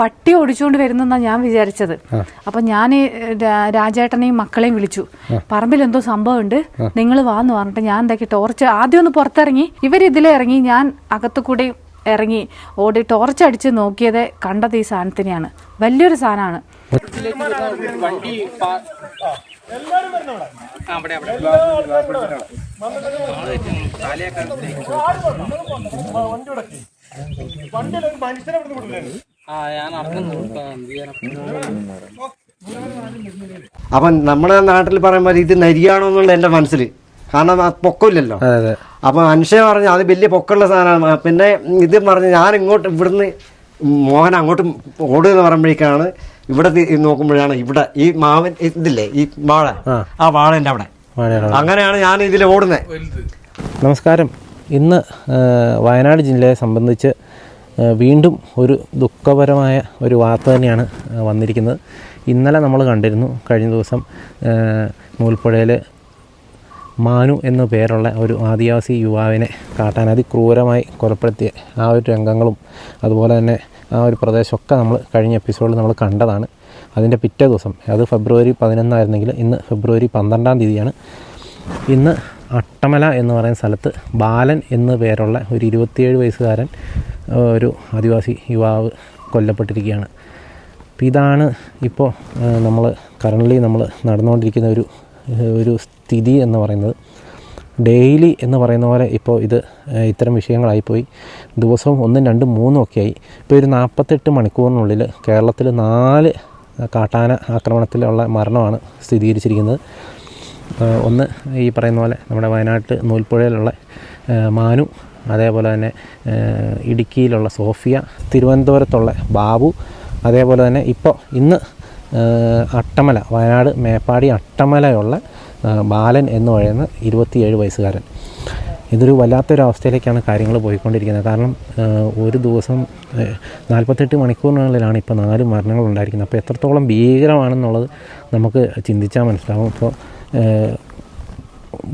പട്ടി ഓടിച്ചുകൊണ്ട് വരുന്നെന്നാണ് ഞാൻ വിചാരിച്ചത്. അപ്പൊ ഞാൻ രാജേട്ടനെയും മക്കളെയും വിളിച്ചു. പറമ്പിൽ എന്തോ സംഭവമുണ്ട്. നിങ്ങൾ വാന്ന് പറഞ്ഞിട്ട് ഞാൻ എന്താക്കി ടോർച്ച് ആദ്യം ഒന്ന് പുറത്തിറങ്ങി. ഇവർ ഇതിലെ ഇറങ്ങി ഞാൻ അകത്തു കൂടെ ഇറങ്ങി ഓടി ടോർച്ച് അടിച്ച് നോക്കിയത് കണ്ടത് ഈ സാധനത്തിനെയാണ്. വലിയൊരു സാധനമാണ്. വണ്ടി പാ- അപ്പം നമ്മുടെ നാട്ടിൽ പറയുമ്പോൾ ഇത് നരിയാണോ എന്നുള്ള എന്റെ മനസ്സിൽ കാരണം അത് പൊക്കമില്ലല്ലോ. അതെ മനുഷ്യ അപ്പം പറഞ്ഞു അത് വലിയ പൊക്കമുള്ള സാധനമാണ്. പിന്നെ ഇത് പറഞ്ഞു ഞാൻ ഇങ്ങോട്ട് ഇവിടുന്ന് മോഹൻ അങ്ങോട്ട് ഓടുക എന്ന് പറയുമ്പോഴേക്കാണ് ഇവിടെ നോക്കുമ്പോഴാണ് ഇവിടെ ഈ മാവൻ ഇതില്ലേ ഈ വാഴ. ആ. വാഴന്റെ അവിടെ. അങ്ങനെയാണ് ഞാൻ ഇതിൽ ഓടുന്നത് നമസ്കാരം. ഇന്ന് വയനാട് ജില്ലയെ സംബന്ധിച്ച് വീണ്ടും ഒരു ദുഃഖപരമായ ഒരു വാർത്ത തന്നെയാണ് വന്നിരിക്കുന്നത്. ഇന്നലെ നമ്മൾ കണ്ടിരുന്നു കഴിഞ്ഞ ദിവസം നൂൽപ്പുഴയിൽ മാനു എന്നു പേരുള്ള ഒരു ആദിവാസി യുവാവിനെ കാട്ടാൻ അതിക്രൂരമായി കൊലപ്പെടുത്തിയ ആ ഒരു രംഗങ്ങളും അതുപോലെ തന്നെ ആ ഒരു പ്രദേശമൊക്കെ നമ്മൾ കഴിഞ്ഞ എപ്പിസോഡിൽ നമ്മൾ കണ്ടതാണ്. അതിന്റെ പിറ്റേ ദിവസം അത് ഫെബ്രുവരി പതിനൊന്നായിരുന്നെങ്കിൽ ഇന്ന് ഫെബ്രുവരി പന്ത്രണ്ടാം തീയതിയാണ്. ഇന്ന് അട്ടമല എന്ന് പറയുന്ന സ്ഥലത്ത് ബാലൻ എന്ന് പേരുള്ള ഒരു ഇരുപത്തിയേഴ് വയസ്സുകാരൻ ഒരു ആദിവാസി യുവാവ് കൊല്ലപ്പെട്ടിരിക്കുകയാണ്. അപ്പോൾ ഇതാണ് ഇപ്പോൾ നമ്മൾ കറണ്ട്ലി നമ്മൾ നടന്നുകൊണ്ടിരിക്കുന്ന ഒരു ഒരു സ്ഥിതി എന്ന് പറയുന്നത്. ഡെയിലി എന്ന് പറയുന്ന പോലെ ഇപ്പോൾ ഇത് ഇത്തരം വിഷയങ്ങളായിപ്പോയി. ദിവസവും ഒന്നും രണ്ടും മൂന്നും ഒക്കെ ആയി ഇപ്പോൾ ഒരു നാൽപ്പത്തെട്ട് മണിക്കൂറിനുള്ളിൽ കേരളത്തിൽ നാല് കാട്ടാന ആക്രമണത്തിലുള്ള മരണമാണ് സ്ഥിരീകരിച്ചിരിക്കുന്നത്. ഒന്ന് ഈ പറയുന്ന പോലെ നമ്മുടെ വയനാട്ട് നൂൽപ്പുഴയിലുള്ള മാനു അതേപോലെ തന്നെ ഇടുക്കിയിലുള്ള സോഫിയ തിരുവനന്തപുരത്തുള്ള ബാബു അതേപോലെ തന്നെ ഇപ്പോൾ ഇന്ന് അട്ടമല വയനാട് മേപ്പാടി അട്ടമലയുള്ള ബാലൻ എന്ന് പറയുന്ന ഇരുപത്തിയേഴ് വയസ്സുകാരൻ. ഇതൊരു വല്ലാത്തൊരു അവസ്ഥയിലേക്കാണ് കാര്യങ്ങൾ പോയിക്കൊണ്ടിരിക്കുന്നത്. കാരണം ഒരു ദിവസം നാൽപ്പത്തെട്ട് മണിക്കൂറിനുള്ളിലാണ് ഇപ്പോൾ നാല് മരണങ്ങൾ ഉണ്ടായിരിക്കുന്നത് അപ്പോൾ എത്രത്തോളം ഭീകരമാണെന്നുള്ളത് നമുക്ക് ചിന്തിച്ചാൽ മനസ്സിലാവും. ഇപ്പോൾ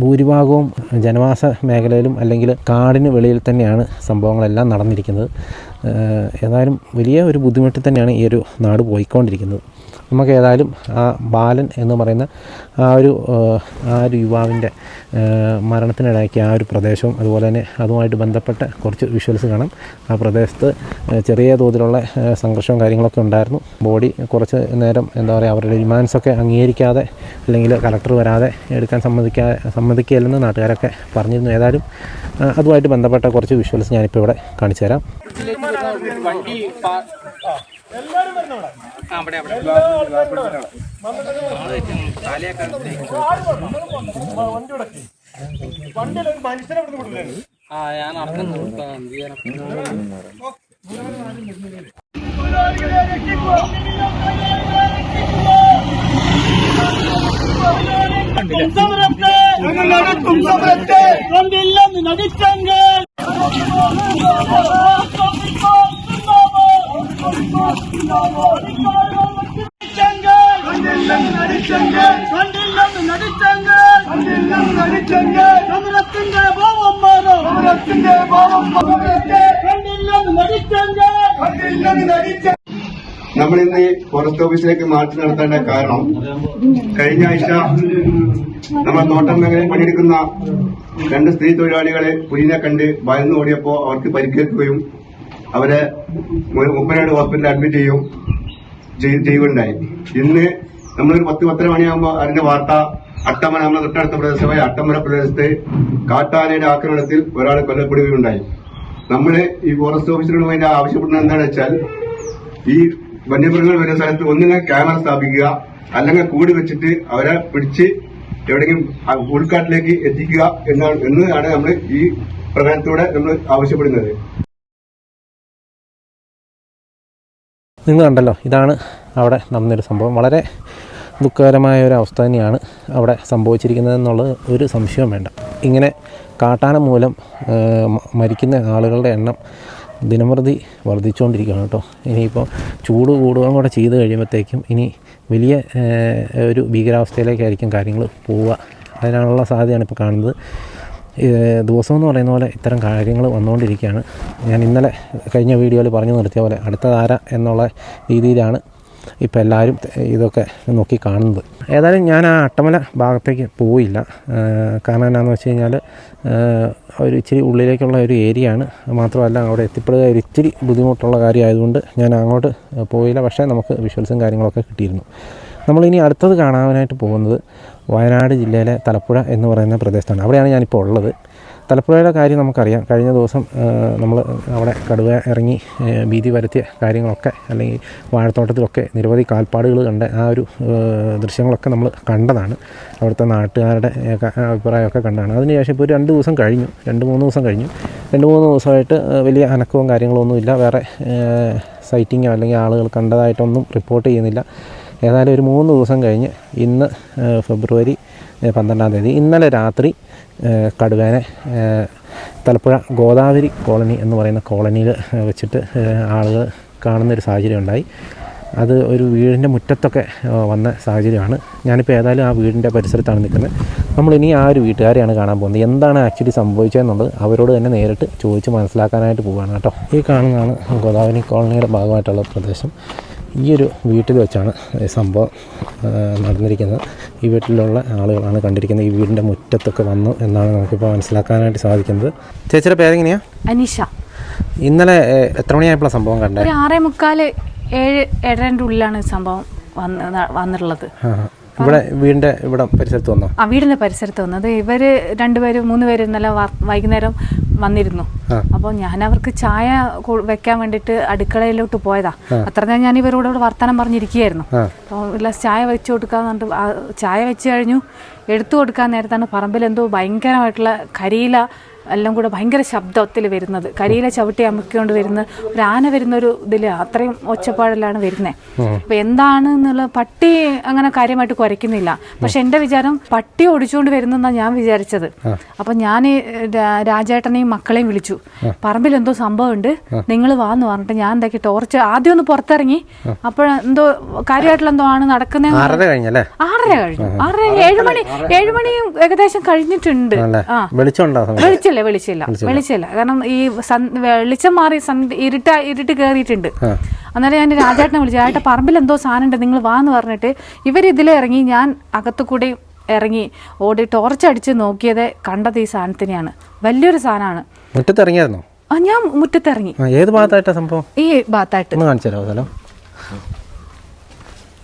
ഭൂരിഭാഗവും ജനവാസ മേഖലയിലും അല്ലെങ്കിൽ കാടിന് വെളിയിൽ തന്നെയാണ് സംഭവങ്ങളെല്ലാം നടന്നിരിക്കുന്നത്. ഏതായാലും വലിയ ഒരു ബുദ്ധിമുട്ടിൽ തന്നെയാണ് ഈ ഒരു നാട് പോയിക്കൊണ്ടിരിക്കുന്നത്. നമുക്ക് ഏതായാലും ആ ബാലൻ എന്ന് പറയുന്ന ആ ഒരു ആ ഒരു യുവാവിന്റെ മരണത്തിനിടയ്ക്ക് ആ ഒരു പ്രദേശവും അതുപോലെ തന്നെ അതുമായിട്ട് ബന്ധപ്പെട്ട കുറച്ച് വിഷ്വൽസ് കാണാം. ആ പ്രദേശത്ത് ചെറിയ തോതിലുള്ള സംഘർഷവും കാര്യങ്ങളൊക്കെ ഉണ്ടായിരുന്നു. ബോഡി കുറച്ച് നേരം എന്താ പറയുക അവരുടെ ഡിമാൻഡ്സൊക്കെ അംഗീകരിക്കാതെ അല്ലെങ്കിൽ കളക്ടർ വരാതെ എടുക്കാൻ സമ്മതിക്കാ സമ്മതിക്കില്ലെന്ന് നാട്ടുകാരൊക്കെ പറഞ്ഞിരുന്നു. ഏതായാലും അതുമായിട്ട് ബന്ധപ്പെട്ട കുറച്ച് വിഷ്വൽസ് ഞാനിപ്പോൾ ഇവിടെ കാണിച്ചു തരാം പാ- ആ, അവിടെ അവിടെ ആ ഞാൻ ചെയ്യാനാ? സമരത്തെ ഞങ്ങൾ നടത്തും സമരത്തെ ഫോറസ്റ്റ് ഓഫീസിലേക്ക് മാർച്ച് നടത്തേണ്ട കാരണം കഴിഞ്ഞ ആഴ്ച നമ്മൾ തോട്ടം മേഖലയിൽ പണിയെടുക്കുന്ന രണ്ട് സ്ത്രീ തൊഴിലാളികളെ പുലിനെ കണ്ട് ഭയന്നു ഓടിയപ്പോൾ അവർക്ക് പരിക്കേൽക്കുകയും അവരെ മുപ്പനാട് ഹോസ്പിറ്റലിൽ അഡ്മിറ്റ് ചെയ്യും ചെയ്- ചെയ്യുകയുണ്ടായി. ഇന്ന് നമ്മളൊരു പത്ത് പത്തര മണിയാകുമ്പോൾ അറിഞ്ഞ വാർത്ത അട്ടമ്മ നമ്മുടെ തൊട്ടടുത്ത പ്രദേശമായ അട്ടമ്മര പ്രദേശത്ത് കാട്ടാനയുടെ ആക്രമണത്തിൽ ഒരാൾ കൊല്ലപ്പെടുകയുണ്ടായി. നമ്മൾ ഈ ഫോറസ്റ്റ് വേണ്ടി ആവശ്യപ്പെടുന്നത് എന്താണെന്ന് വെച്ചാൽ ഈ വന്യമൃഗങ്ങൾ വരുന്ന സ്ഥലത്ത് ഒന്നിനെ ക്യാമറ സ്ഥാപിക്കുക അല്ലെങ്കിൽ കൂടി വെച്ചിട്ട് അവരെ പിടിച്ച് എവിടെയെങ്കിലും ഉൾക്കാട്ടിലേക്ക് എത്തിക്കുക എന്നാണ് എന്നതാണ് നമ്മൾ ഈ പ്രകടനത്തോടെ നമ്മൾ ആവശ്യപ്പെടുന്നത്. നിങ്ങൾ കണ്ടല്ലോ ഇതാണ് അവിടെ നടന്നൊരു സംഭവം. വളരെ ദുഃഖകരമായ ഒരു അവസ്ഥ തന്നെയാണ് അവിടെ സംഭവിച്ചിരിക്കുന്നത് എന്നുള്ളത് ഒരു സംശയവും വേണ്ട. ഇങ്ങനെ കാട്ടാന മൂലം മരിക്കുന്ന ആളുകളുടെ എണ്ണം ദിനംപ്രതി വർദ്ധിച്ചുകൊണ്ടിരിക്കുകയാണ് കേട്ടോ. ഇനിയിപ്പോൾ ചൂട് കൂടുകയും കൂടെ ചെയ്ത് കഴിയുമ്പോഴത്തേക്കും ഇനി വലിയ ഒരു ഭീകരാവസ്ഥയിലേക്കായിരിക്കും കാര്യങ്ങൾ പോവുക. അതിനുള്ള സാധ്യതയാണ് ഇപ്പോൾ കാണുന്നത്. ദിവസം എന്ന് പറയുന്ന പോലെ ഇത്തരം കാര്യങ്ങൾ വന്നുകൊണ്ടിരിക്കുകയാണ്. ഞാൻ ഇന്നലെ കഴിഞ്ഞ വീഡിയോയിൽ പറഞ്ഞു നിർത്തിയ പോലെ അടുത്ത അടുത്തതാര എന്നുള്ള രീതിയിലാണ് ഇപ്പോൾ എല്ലാവരും ഇതൊക്കെ നോക്കി കാണുന്നത്. ഏതായാലും ഞാൻ ആ അട്ടമല ഭാഗത്തേക്ക് പോയില്ല. കാരണം എന്നാന്ന് വെച്ച് കഴിഞ്ഞാൽ ഒരു ഇച്ചിരി ഉള്ളിലേക്കുള്ള ഒരു ഏരിയ ആണ്. മാത്രമല്ല അവിടെ എത്തിപ്പെടുക ഒരു ഇച്ചിരി ബുദ്ധിമുട്ടുള്ള കാര്യമായതുകൊണ്ട് ഞാൻ അങ്ങോട്ട് പോയില്ല. പക്ഷേ നമുക്ക് വിഷ്വൽസും കാര്യങ്ങളൊക്കെ കിട്ടിയിരുന്നു. നമ്മളിനി അടുത്തത് കാണാനായിട്ട് പോകുന്നത് വയനാട് ജില്ലയിലെ തലപ്പുഴ എന്ന് പറയുന്ന പ്രദേശത്താണ്. അവിടെയാണ് ഞാനിപ്പോൾ ഉള്ളത്. തലപ്പുഴയുടെ കാര്യം നമുക്കറിയാം. കഴിഞ്ഞ ദിവസം നമ്മൾ അവിടെ കടുവ ഇറങ്ങി ഭീതി വരുത്തിയ കാര്യങ്ങളൊക്കെ അല്ലെങ്കിൽ വാഴത്തോട്ടത്തിലൊക്കെ നിരവധി കാൽപ്പാടുകൾ കണ്ട ആ ഒരു ദൃശ്യങ്ങളൊക്കെ നമ്മൾ കണ്ടതാണ്. അവിടുത്തെ നാട്ടുകാരുടെ അഭിപ്രായമൊക്കെ കണ്ടതാണ്. അതിനുശേഷം ഇപ്പോൾ ഒരു രണ്ട് ദിവസം കഴിഞ്ഞു. രണ്ട് മൂന്ന് ദിവസം കഴിഞ്ഞു. രണ്ട് മൂന്ന് ദിവസമായിട്ട് വലിയ അനക്കവും കാര്യങ്ങളൊന്നുമില്ല വേറെ സൈറ്റിങ്ങോ അല്ലെങ്കിൽ ആളുകൾ കണ്ടതായിട്ടൊന്നും റിപ്പോർട്ട് ചെയ്യുന്നില്ല. ഏതായാലും ഒരു മൂന്ന് ദിവസം കഴിഞ്ഞ് ഇന്ന് ഫെബ്രുവരി പന്ത്രണ്ടാം തീയതി ഇന്നലെ രാത്രി കടുവേനെ തലപ്പുഴ ഗോദാവരി കോളനി എന്ന് പറയുന്ന കോളനിയിൽ വെച്ചിട്ട് ആളുകൾ കാണുന്നൊരു സാഹചര്യം ഉണ്ടായി. അത് ഒരു വീടിന്റെ മുറ്റത്തൊക്കെ വന്ന സാഹചര്യമാണ്. ഞാനിപ്പോൾ ഏതായാലും ആ വീടിന്റെ പരിസരത്താണ് നിൽക്കുന്നത്. നമ്മൾ ഇനി ആ ഒരു വീട്ടുകാരെയാണ് കാണാൻ പോകുന്നത്. എന്താണ് ആക്ച്വലി സംഭവിച്ചതെന്നുള്ളത് അവരോട് തന്നെ നേരിട്ട് ചോദിച്ച് മനസ്സിലാക്കാനായിട്ട് പോവുകയാണ് കേട്ടോ. ഈ കാണുന്നതാണ് ഗോദാവരി കോളനിയുടെ ഭാഗമായിട്ടുള്ള പ്രദേശം. ഈ ഒരു വീട്ടിൽ വെച്ചാണ് സംഭവം നടന്നിരിക്കുന്നത്. ഈ വീട്ടിലുള്ള ആളുകളാണ് കണ്ടിരിക്കുന്നത്. ഈ വീടിന്റെ മുറ്റത്തൊക്കെ വന്നു എന്നാണ് നമുക്കിപ്പോൾ മനസ്സിലാക്കാനായിട്ട് സാധിക്കുന്നത്. ചേച്ചിയുടെ പേരെങ്ങനെയാ? അനീഷ. ഇന്നലെ എത്ര മണിയായപ്പോഴാണ് സംഭവം കണ്ടത് ഒരു ആറേ മുക്കാൽ ഏഴ് ഏഴരന്റെ ഉള്ളിലാണ് ഈ സംഭവം വന്ന് വന്നിട്ടുള്ളത്. ഇവിടെ വീടിന്റെ ഇവിടെ പരിസരത്ത് വന്നോ? ആ വീടിന്റെ പരിസരത്ത് വന്നത് ഇവർ രണ്ടുപേരും മൂന്ന് പേര് ഇന്നലെ വൈകുന്നേരം വന്നിരുന്നു. അപ്പോൾ ഞാൻ അവർക്ക് ചായ വെക്കാൻ വേണ്ടിട്ട് അടുക്കളയിലോട്ട് പോയതാ. അത്ര നേരം ഞാൻ ഇവരോട് ഇവിടെ വർത്തമാനം പറഞ്ഞിരിക്കുകയായിരുന്നു. അപ്പോൾ ഗ്ലാസ് ചായ വെച്ച് കൊടുക്കാന്ന് പറഞ്ഞിട്ട് ചായ വെച്ച് കഴിഞ്ഞു. എടുത്തു കൊടുക്കാൻ നേരത്താണ് പറമ്പിൽ എന്തോ ഭയങ്കരമായിട്ടുള്ള കരിയില എല്ലാം കൂടെ ഭയങ്കര ശബ്ദത്തിൽ വരുന്നത്. കരിയിലെ ചവിട്ടി അമുക്കിക്കൊണ്ട് വരുന്ന ഒരു ആന വരുന്ന ഒരു ഇതിൽ അത്രയും ഒച്ചപ്പാടിലാണ് വരുന്നത് അപ്പൊ എന്താണ് എന്നുള്ള പട്ടി അങ്ങനെ കാര്യമായിട്ട് കുരയ്ക്കുന്നില്ല പക്ഷെ എന്റെ വിചാരം പട്ടി ഓടിച്ചുകൊണ്ട് വരുന്നെന്നാണ് ഞാൻ വിചാരിച്ചത്. അപ്പൊ ഞാൻ രാജേട്ടനെയും മക്കളെയും വിളിച്ചു. പറമ്പിൽ എന്തോ സംഭവമുണ്ട്. നിങ്ങൾ വാന്ന് പറഞ്ഞിട്ട് ഞാൻ എന്താക്കി ടോർച്ച് ആദ്യം ഒന്ന് പുറത്തിറങ്ങി. അപ്പോഴെന്തോ കാര്യമായിട്ടുള്ള എന്തോ ആണ് നടക്കുന്നത് ആറര കഴിഞ്ഞല്ലേ ആറര കഴിഞ്ഞു. ആറര ഏഴുമണി ഏഴ് മണിയും ഏകദേശം കഴിഞ്ഞിട്ടുണ്ട്. ആ. ആ സമയത്ത്? വെളിച്ചില്ല വെളിച്ചില്ല. വെളിച്ചില്ല. കാരണം ഈ വെളിച്ചം മാറി ഇരുട്ട ഇരുട്ട് കയറിയിട്ടുണ്ട് അന്നേരം ഞാൻ രാജാട്ടിനെ വിളിച്ചു. ചേട്ടാ പറമ്പിൽ എന്തോ സാധനം ഉണ്ട് നിങ്ങൾ വാന്ന് പറഞ്ഞിട്ട് ഇവർ ഇതിലെ ഇറങ്ങി ഞാൻ അകത്തു കൂടി ഇറങ്ങി ഓടി ടോർച്ച് അടിച്ച് നോക്കിയത് കണ്ടത് ഈ സാധനത്തിനെയാണ്. വലിയൊരു സാധനമാണ്. മുറ്റത്തിറങ്ങിയായിരുന്നു? ആ ഞാൻ മുറ്റത്തിറങ്ങി. ഏത് ഭാഗത്തായിട്ടാ സംഭവം? ഈ ഭാഗത്തായിട്ട്. ഒന്ന് കാണിച്ചു തരാമോ സ്ഥലം?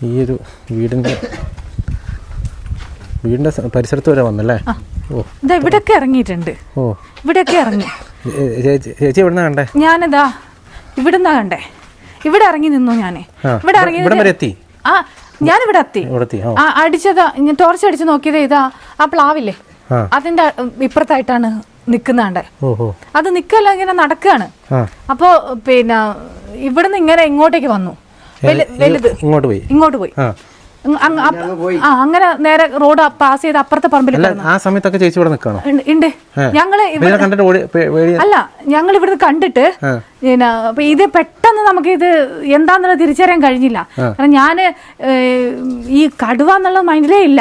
ഈ ഒരു വീടിന്റെ വീടിന്റെ പരിസരത്ത് വരെ വന്നല്ലേ? ഇതാ ഇവിടെയൊക്കെ ഇറങ്ങിയിട്ടുണ്ട്. ഓ. ഇവിടെയൊക്കെ ഇറങ്ങി. ചേച്ചി എവിടുന്ന കണ്ടേ? ഞാനിതാ ഇവിടുന്നാ കണ്ടേ. ഇവിടെ ഇറങ്ങി നിന്നു ഞാൻ. ഇവിടെ ഇറങ്ങി ആ ഞാൻ ഇവിടെ എത്തി ആ. അടിച്ചതാ ടോർച്ച് അടിച്ച് നോക്കിയത് ഇതാ ആ പ്ലാവില്ലേ? അതിന്റെ ഇപ്പുറത്തായിട്ടാണ് നിക്കുന്നാണ്ട് അത് നിക്കല്ല ഇങ്ങനെ നടക്കുകയാണ് ആ. അപ്പോ പിന്നെ ഇവിടുന്ന് ഇങ്ങനെ ഇങ്ങോട്ടേക്ക് വന്നു. ഇങ്ങോട്ട് പോയി? ഇങ്ങോട്ട് പോയി. ആ അങ്ങ് അങ്ങ് അങ്ങനെ നേരെ റോഡ് പാസ് ചെയ്ത് അപ്പുറത്തെ പറമ്പിൽ ആ സമയത്തൊക്കെ ചേച്ചി ഇവിടെ നിൽക്കണോ ഉണ്ട്- ഞങ്ങൾ അല്ല ഞങ്ങൾ ഇവിടുന്ന് കണ്ടിട്ട് അപ്പൊ ഇത് പെട്ടെന്ന് നമുക്ക് ഇത് എന്താന്നുള്ളത് തിരിച്ചറിയാൻ കഴിഞ്ഞില്ല. കാരണം ഞാൻ ഈ കടുവ എന്നുള്ള മൈൻഡിലേ ഇല്ല.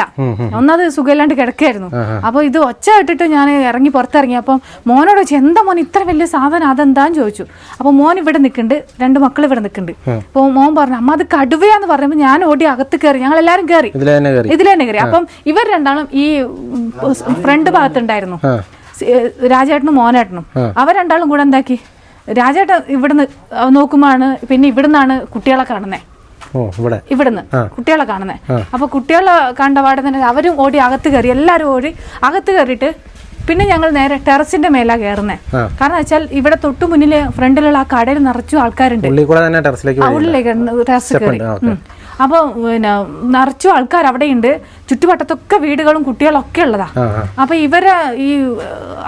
ഒന്നത് സുഖമില്ലാണ്ട് കിടക്കായിരുന്നു. അപ്പൊ ഇത് ഒച്ച ഇട്ടിട്ട് ഞാൻ ഇറങ്ങി പുറത്തിറങ്ങി. അപ്പം മോനോട് വെച്ച് എന്താ മോൻ ഇത്ര വലിയ സാധനം? അതെന്താന്ന് ചോദിച്ചു. അപ്പൊ മോൻ ഇവിടെ നിൽക്കുന്നുണ്ട്. രണ്ട് മക്കൾ ഇവിടെ നിൽക്കുന്നുണ്ട്. അപ്പൊ മോൻ പറഞ്ഞു അമ്മ അത് കടുവയാന്ന് പറയുമ്പോൾ ഞാൻ ഓടി അകത്ത് കയറി. ഞങ്ങൾ എല്ലാരും കയറി. ഇതിലെ തന്നെ കയറി. ഇതിൽ തന്നെ കയറി അപ്പം ഇവർ രണ്ടാളും ഈ ഫ്രണ്ട് ഭാഗത്തുണ്ടായിരുന്നു. രാജേട്ടനും മോനേട്ടനും. അവർ രണ്ടാളും കൂടെ എന്താക്കി? രാജേട്ടൻ ഇവിടുന്ന് നോക്കുമ്പോഴാണ് പിന്നെ ഇവിടുന്നാണ് കുട്ടികളെ കാണുന്നത് ഇവിടുന്ന് കുട്ടികളെ കാണുന്നത് അപ്പൊ കുട്ടികളെ കണ്ട പാടെ തന്നെ അവരും ഓടി അകത്ത് കയറി എല്ലാരും ഓടി അകത്ത് കയറിയിട്ട് പിന്നെ ഞങ്ങൾ നേരെ ടെറസിന്റെ മേലാ കയറുന്നേ കാരണം വെച്ചാൽ ഇവിടെ തൊട്ടു മുന്നിൽ ഫ്രണ്ടിലുള്ള ആ കടയിൽ നിറച്ചു ആൾക്കാരുണ്ട്. ഉള്ളിലേക്ക് ടെറസ് കയറി. അപ്പോൾ പിന്നെ നിറച്ചു ആൾക്കാർ അവിടെയുണ്ട്. ചുറ്റുവട്ടത്തൊക്കെ വീടുകളും കുട്ടികളും ഒക്കെ ഉള്ളതാ അപ്പൊ ഇവർ ഈ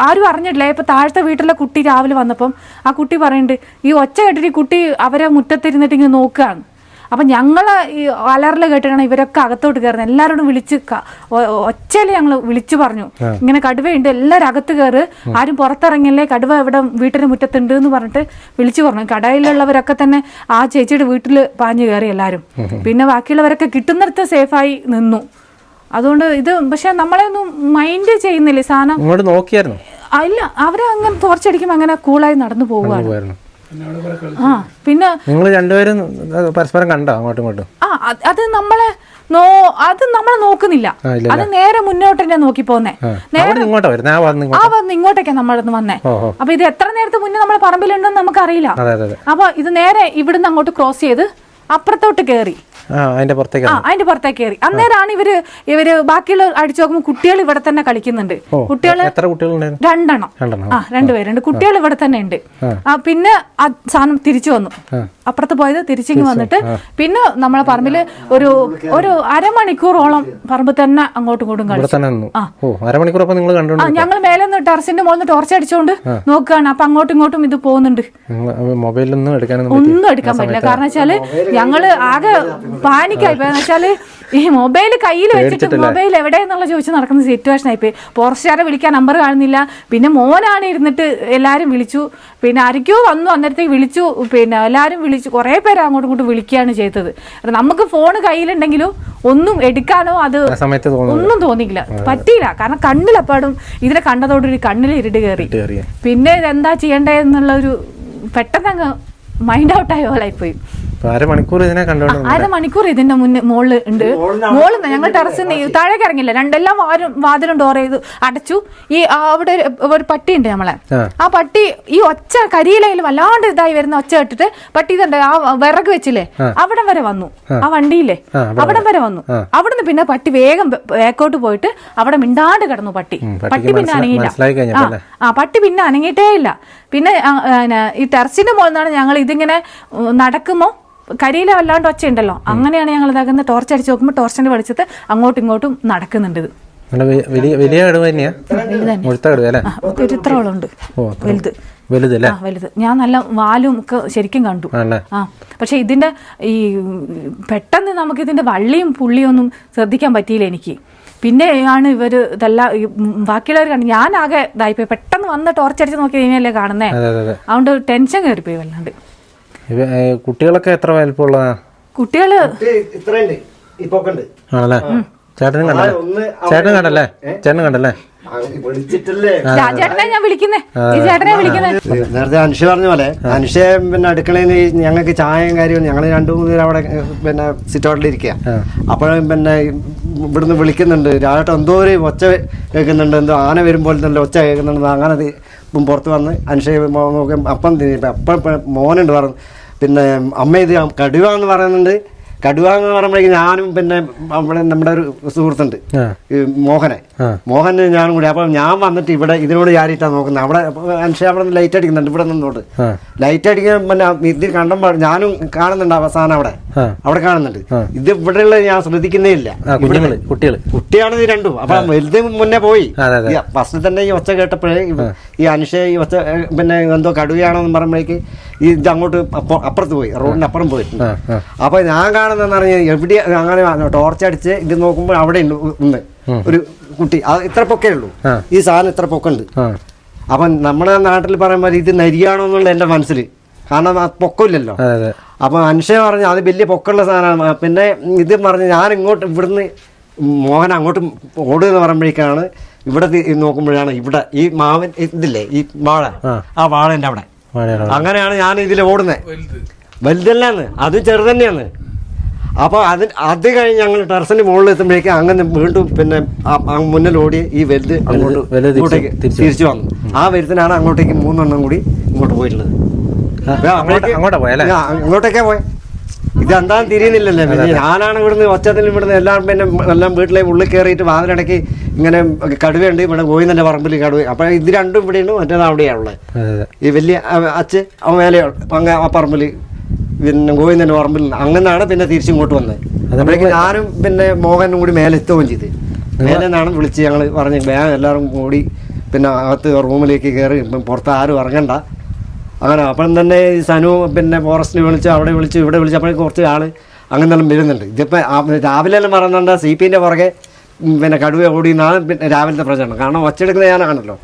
ആരും അറിഞ്ഞിട്ടില്ല. ഇപ്പൊ താഴത്തെ വീട്ടിലെ കുട്ടി രാവിലെ വന്നപ്പം ആ കുട്ടി പറയുന്നുണ്ട് ഈ ഒച്ച കേട്ടിട്ട് ഈ കുട്ടി അവരെ മുറ്റത്തിരുന്നിട്ട് ഇങ്ങനെ നോക്കുകയാണ് അപ്പൊ ഞങ്ങൾ ഈ അലറിൽ കേട്ടിട്ടാണ് ഇവരൊക്കെ അകത്തോട്ട് കയറുന്നത്. എല്ലാവരോടും വിളിച്ച് ഒച്ചയിൽ ഞങ്ങൾ വിളിച്ചു പറഞ്ഞു. ഇങ്ങനെ കടുവയുണ്ട് എല്ലാവരും അകത്ത് കയറ്. ആരും പുറത്തിറങ്ങിയല്ലേ കടുവ എവിടെ വീട്ടിന് മുറ്റത്തുണ്ട് എന്ന് പറഞ്ഞിട്ട് വിളിച്ചു പറഞ്ഞു. കടയിലുള്ളവരൊക്കെ തന്നെ ആ ചേച്ചിയുടെ വീട്ടിൽ പാഞ്ഞു കയറി എല്ലാവരും പിന്നെ ബാക്കിയുള്ളവരൊക്കെ കിട്ടുന്നിടത്ത് സേഫായി നിന്നു. അതുകൊണ്ട് ഇത് പക്ഷെ നമ്മളെ ഒന്നും മൈൻഡ് ചെയ്യുന്നില്ല സാധനം? നോക്കിയായിരുന്നു. അല്ല ഇല്ല അവരെ അങ്ങനെ കൂളായി നടന്നു പോവുകയാണ്. ആ പിന്നെ നിങ്ങൾ രണ്ടുപേരും പരസ്പരം കണ്ടോ അങ്ങോട്ടും ഇങ്ങോട്ടും? ആ അത് അത് നമ്മളെ നോ അത് നമ്മളെ നോക്കുന്നില്ല. അത് നേരെ മുന്നോട്ട് തന്നെ നോക്കി പോന്നെ. നേരെ അവിടെ ഇങ്ങോട്ടാ വരുന്നത് ആ ഭാഗത്ത് ആ വന്ന് ഇങ്ങോട്ടൊക്കെ നമ്മളന്ന് വന്നേ. അപ്പൊ ഇത് എത്ര നേരത്തെ മുന്നേ നമ്മളെ പറമ്പിലുണ്ടെന്ന് നമുക്കറിയില്ല. അതെ അതെ അതെ. അപ്പൊ ഇത് നേരെ ഇവിടുന്ന് അങ്ങോട്ട് ക്രോസ് ചെയ്ത് അപ്പുറത്തോട്ട് കയറി ആ അതിന്റെ പുറത്തേക്ക് ആ അതിന്റെ പുറത്തേക്ക് കയറി. അന്നേരമാണ് ഇവർ ഇവർ ബാക്കിയുള്ള അടിച്ചു നോക്കുമ്പോൾ കുട്ടികൾ ഇവിടെ തന്നെ കളിക്കുന്നുണ്ട്. എത്ര കുട്ടികളുണ്ടായിരുന്നു? രണ്ടെണ്ണം. രണ്ടെണ്ണം. ആ രണ്ടുപേരുണ്ട് കുട്ടികൾ ഇവിടെ തന്നെ ഉണ്ട്. ആ. പിന്നെ ആ സാധനം തിരിച്ചു വന്നു. അപ്പുറത്ത് പോയത് തിരിച്ചിങ്ങ് വന്നിട്ട് പിന്നെ നമ്മളെ പറമ്പിൽ ഒരു ഒരു അരമണിക്കൂറോളം പറമ്പ് തന്നെ അങ്ങോട്ടും ഇങ്ങോട്ടും കളിച്ചു. ഞങ്ങൾ മേലെ നിന്ന് ടെറസിന്റെ മുകളിൽ നിന്ന് ടോർച്ച് അടിച്ചോണ്ട് നോക്കുകയാണ്. അപ്പൊ അങ്ങോട്ടും ഇങ്ങോട്ടും ഇത് പോകുന്നുണ്ട്. മൊബൈലൊന്നും എടുക്കാൻ ഒന്നും എടുക്കാൻ പറ്റില്ല. കാരണം വെച്ചാൽ ഞങ്ങൾ ആകെ പാനിക്കായി വെച്ചാൽ ഈ മൊബൈൽ കയ്യിൽ വെച്ചിട്ട് മൊബൈൽ എവിടെയെന്നുള്ള ചോദിച്ച് നടക്കുന്ന സിറ്റുവേഷൻ ആയിപ്പോയി. പോർച്ചുകാരെ വിളിക്കാൻ നമ്പർ കാണുന്നില്ല. പിന്നെ മോനാണ് ഇരുന്നിട്ട് എല്ലാരും വിളിച്ചു. പിന്നെ ആരൊക്കെയോ വന്നു അന്നേരത്തേക്ക് വിളിച്ചു. പിന്നെ എല്ലാരും വിളിച്ചു കുറെ പേര് അങ്ങോട്ടും ഇങ്ങോട്ടും വിളിക്കുകയാണ് ചെയ്തത്. നമുക്ക് ഫോൺ കയ്യിലുണ്ടെങ്കിലും ഒന്നും എടുക്കാനോ അത് ഒന്നും തോന്നിയില്ല പറ്റിയില്ല. കാരണം കണ്ണിലപ്പാടും ഇതിനെ കണ്ടതോടൊരു കണ്ണിൽ ഇരുട് കയറി. പിന്നെ ഇതെന്താ ചെയ്യണ്ടേ എന്നുള്ള ഒരു പെട്ടെന്ന് അങ്ങ് മൈൻഡ് ഔട്ട് ആയ പോലെ ആയിപ്പോയി. അപ്പൊ അരമണിക്കൂർ ഇതിനെ കണ്ടോണ്ട് നിന്നു. അരമണിക്കൂർ ഇതിന്റെ മുന്നേ മോൾ ഉണ്ട്. മോൾ ഞങ്ങൾ ടെറസിൽ താഴേക്ക് ഇറങ്ങില്ല രണ്ടെല്ലാം വാരും വാതിലും ഡോർ ചെയ്ത് അടച്ചു. ഈ അവിടെ ഒരു- പട്ടി ഉണ്ട് നമ്മളെ. ആ. പട്ടി ഈ ഒച്ച കരിയിലയിൽ വല്ലാണ്ട് ഇതായി വരുന്ന ഒച്ച ഇട്ടിട്ട് പട്ടി ഇതുണ്ട് ആ വിറക് വെച്ചില്ലേ? അവിടം വരെ വന്നു. ആ. വണ്ടിയില്ലേ? അവിടെ വരെ. വന്നു. അവിടുന്ന് പിന്നെ പട്ടി വേഗം ബാക്കോട്ട് പോയിട്ട് അവിടെ മിണ്ടാണ്ട് കിടന്നു പട്ടി. പട്ടി പിന്നെ അനങ്ങിയില്ല. ആ, പട്ടി പിന്നെ അനങ്ങിയിട്ടേ ഇല്ല. പിന്നെ ഈ ടെറസിന്റെ മുകളിൽ നിന്നാണ് ഞങ്ങൾ ഇതിങ്ങനെ നടക്കുമോ നടക്കുമ്പോ കരിയില വല്ലാണ്ട് ഒച്ച ഉണ്ടല്ലോ അങ്ങനെയാണ് ഞങ്ങൾ ഇതാക്കുന്നത്. ടോർച്ച് അടിച്ച് നോക്കുമ്പോൾ ടോർച്ചിന്റെ വെളിച്ചത്ത് അങ്ങോട്ടും ഇങ്ങോട്ടും നടക്കുന്നുണ്ട് ഇത്. വലിയ വലിയ കടുവ തന്നെയാ? മുഴുത്ത കടുവ അല്ലേ? ആ, ഒരു ഇത്രോളം ഉണ്ട് വലുത്. വലുത് അല്ലേ? ആ വലുത്. ഞാൻ നല്ല വാലും ഒക്കെ ശരിക്കും കണ്ടു. ആ പക്ഷെ ഇതിന്റെ ഈ പെട്ടെന്ന് നമുക്ക് ഇതിന്റെ വള്ളിയും പുള്ളിയും ഒന്നും ശ്രദ്ധിക്കാൻ പറ്റിയില്ല എനിക്ക്. പിന്നെ ആണ് ഇവർ ഇതെല്ലാം ബാക്കിയുള്ളവർ കണ്ടു ഞാൻ ആകെ ഇതായിപ്പോയി. പെട്ടെന്ന് വന്ന് ടോർച്ചടിച്ച് നോക്കി കഴിഞ്ഞാലേ കാണുന്നേ? അതെ അതെ അതെ. അതുകൊണ്ട് ടെൻഷൻ കയറിപ്പോയി വല്ലാണ്ട്. കുട്ടികളൊക്കെ എത്ര വലുപ്പമുള്ളതാ? കുട്ടികൾ ഇത്രയുണ്ട്. ഈ പൊക്കുണ്ട് ആണല്ലേ ചേട്ടനും കണ്ടല്ലേ? ഒന്ന് ചേട്ടനും കണ്ടല്ലേ? ചേട്ടനും കണ്ടല്ലേ? വിളിച്ചിട്ടല്ലേ? രാജേട്ടനെ ഞാൻ വിളിക്കുന്നേ. ചേട്ടനെ വിളിക്കുന്നേ. നേരത്തെ അനുഷ പറഞ്ഞ പോലെ അനുഷ പിന്നെ അടുക്കളയിൽ ഞങ്ങൾക്ക് ചായയും കാര്യവും ഞങ്ങൾ രണ്ടു മൂന്ന് പേര് അവിടെ പിന്നെ സിറ്റൗട്ടിൽ ഇരിക്കുക അപ്പോഴും പിന്നെ ഇവിടുന്ന് വിളിക്കുന്നുണ്ട്. രാവിലെ എന്തോ ഒരു ഒച്ച കേൾക്കുന്നുണ്ട്. എന്തോ ആന വരുമ്പോൾ തന്നെ ഒച്ച കേൾക്കുന്നുണ്ട്. അങ്ങനെ ഇപ്പം പുറത്ത് വന്ന് അനുഷ നോക്കി അപ്പം തിരി അപ്പം ഇപ്പം മോനുണ്ട് പറഞ്ഞു. പിന്നെ അമ്മ ഇത് കടുവ എന്ന് പറയുന്നുണ്ട്. കടുവ എന്ന് പറയുമ്പോഴേക്കും ഞാനും പിന്നെ അവിടെ നമ്മുടെ ഒരു സുഹൃത്തുണ്ട്. മോഹനെ. മോഹനെ ഞാനും കൂടി. അപ്പൊ ഞാൻ വന്നിട്ട് ഇവിടെ ഇതിനോട് ചാരിയിട്ടാ നോക്കുന്നത്. അവിടെ മനുഷ്യ അവിടെ നിന്ന് ലൈറ്റ് അടിക്കുന്നുണ്ട്. ഇവിടെ നിന്നോട്ട് ലൈറ്റ് അടിക്കാൻ പിന്നെ ഇത് കണ്ടപ്പോൾ ഞാനും കാണുന്നുണ്ട് അവസാനം അവിടെ. അവിടെ കാണുന്നുണ്ട്. ഇത് ഇവിടെയുള്ള ഞാൻ ശ്രദ്ധിക്കുന്നേ ഇല്ല. കുട്ടികൾ കുട്ടിയാണ് ഇത് രണ്ടും. അപ്പൊ വലുത് മുന്നേ പോയി. ഫസ്റ്റ് തന്നെ ഈ ഒച്ച കേട്ടപ്പോഴേ ഈ അനുഷ ഈ ഒച്ച പിന്നെ എന്തോ കടുവയാണോ എന്ന് പറയുമ്പോഴേക്ക് ഈ ഇത് അങ്ങോട്ട് അപ്പുറത്ത് പോയി റോഡിന് അപ്പുറം പോയിട്ടുണ്ട് അപ്പൊ ഞാൻ കാണുന്നതെന്ന് പറഞ്ഞാൽ എവിടെ അങ്ങനെ ടോർച്ച് അടിച്ച് ഇത് നോക്കുമ്പോൾ അവിടെ ഉണ്ട് ഉണ്ട്. ഒരു കുട്ടി. അത് ഇത്ര പൊക്കേ ഉള്ളൂ. ഈ സാധനം ഇത്ര പൊക്കുണ്ട്. അപ്പൊ നമ്മുടെ നാട്ടിൽ പറയുമ്പോൾ ഇത് നരിയാണോ എന്നുള്ള എന്റെ മനസ്സിൽ. കാരണം ആ പൊക്കമില്ലല്ലോ. അപ്പൊ മനുഷ്യൻ പറഞ്ഞു അത് വലിയ പൊക്കമുള്ള സാധനമാണ്. പിന്നെ ഇത് പറഞ്ഞു ഞാൻ ഇങ്ങോട്ട് ഇവിടുന്ന് മോഹൻ അങ്ങോട്ട് ഓടുക എന്ന് പറയുമ്പോഴേക്കാണ് ഇവിടെ നോക്കുമ്പോഴാണ് ഇവിടെ ഈ മാവൻ ഇതില്ലേ ഈ വാഴ ആ. വാഴ എന്റെ അവിടെ. അങ്ങനെയാണ് ഞാൻ ഇതിൽ ഓടുന്നത് വലുതല്ലാന്ന്. അത് ചെറുതന്നെയാണ്. അപ്പോൾ അത് അത് കഴിഞ്ഞ് ഞങ്ങൾ ടെറസിന് മുകളിൽ എത്തുമ്പോഴേക്കും അങ്ങനെ വീണ്ടും പിന്നെ മുന്നിൽ ഓടി ഈ വലുത് അങ്ങോട്ട് തിരിച്ച് ഇങ്ങോട്ടേക്ക് തിരിച്ചു വന്നു. ആ വലുതിനാണ് അങ്ങോട്ടേക്ക് മൂന്നെണ്ണം കൂടി ഇങ്ങോട്ട് പോയിട്ടുള്ളത്. അങ്ങോട്ടേക്കാ അപ്പൊ അങ്ങോട്ട് അപ്പോഴേക്ക് പോയല്ലേ ആ, അങ്ങോട്ടേക്കേ പോയി. ഇത് തിരിയുന്നില്ലല്ലേ. തിരിയുന്നില്ലല്ലോ പിന്നെ ഞാനാണ് ഇവിടുന്ന് ഒച്ചത്തിൽ ഇവിടുന്ന് എല്ലാം പിന്നെ എല്ലാം വീട്ടിലെ ഉള്ളിൽ കയറിയിട്ട് വാതിലടക്കി ഇങ്ങനെ കടുവയുണ്ട്. ഇവിടെ പോയി തന്നെ പറമ്പിൽ കടുവ. അപ്പൊ ഇത് രണ്ടും ഇവിടെയാണ് മറ്റേത് അവിടെയാണുള്ളത് ഈ വലിയ അച്ഛൻ മേലെ അങ്ങ് ആ പറമ്പിൽ പിന്നെ ഗോവിന്ദന്റെ പറമ്പിൽ അങ്ങനെയാണ് പിന്നെ തിരിച്ചിങ്ങോട്ട് വന്നത് അപ്പോഴേക്ക് ഞാനും പിന്നെ മോഹനും കൂടി മേലെ എത്തുകയും ചെയ്ത്. മേലെ നിന്നാണ് വിളിച്ച് ഞങ്ങൾ പറഞ്ഞ് വേഗം എല്ലാവരും കൂടി പിന്നെ അകത്ത് റൂമിലേക്ക് കയറി ഇപ്പം പുറത്ത് ആരും ഇറങ്ങണ്ട. അങ്ങനെ അപ്പം തന്നെ ഈ സനു പിന്നെ ഫോറസ്റ്റിനെ വിളിച്ച് അവിടെ വിളിച്ച് ഇവിടെ വിളിച്ച് അപ്പോഴേക്കും കുറച്ച് ആൾ അങ്ങനെ എല്ലാം വരുന്നുണ്ട്. ഇതിപ്പോൾ രാവിലെ എല്ലാം പറയുന്നുണ്ട് സി പിന്റെ പുറകെ പിന്നെ കടുവ ഓടി എന്നാണ് പിന്നെ രാവിലത്തെ പ്രചരണം. കാരണം ഒച്ചെടുക്കുന്ന ഞാനാണല്ലോ.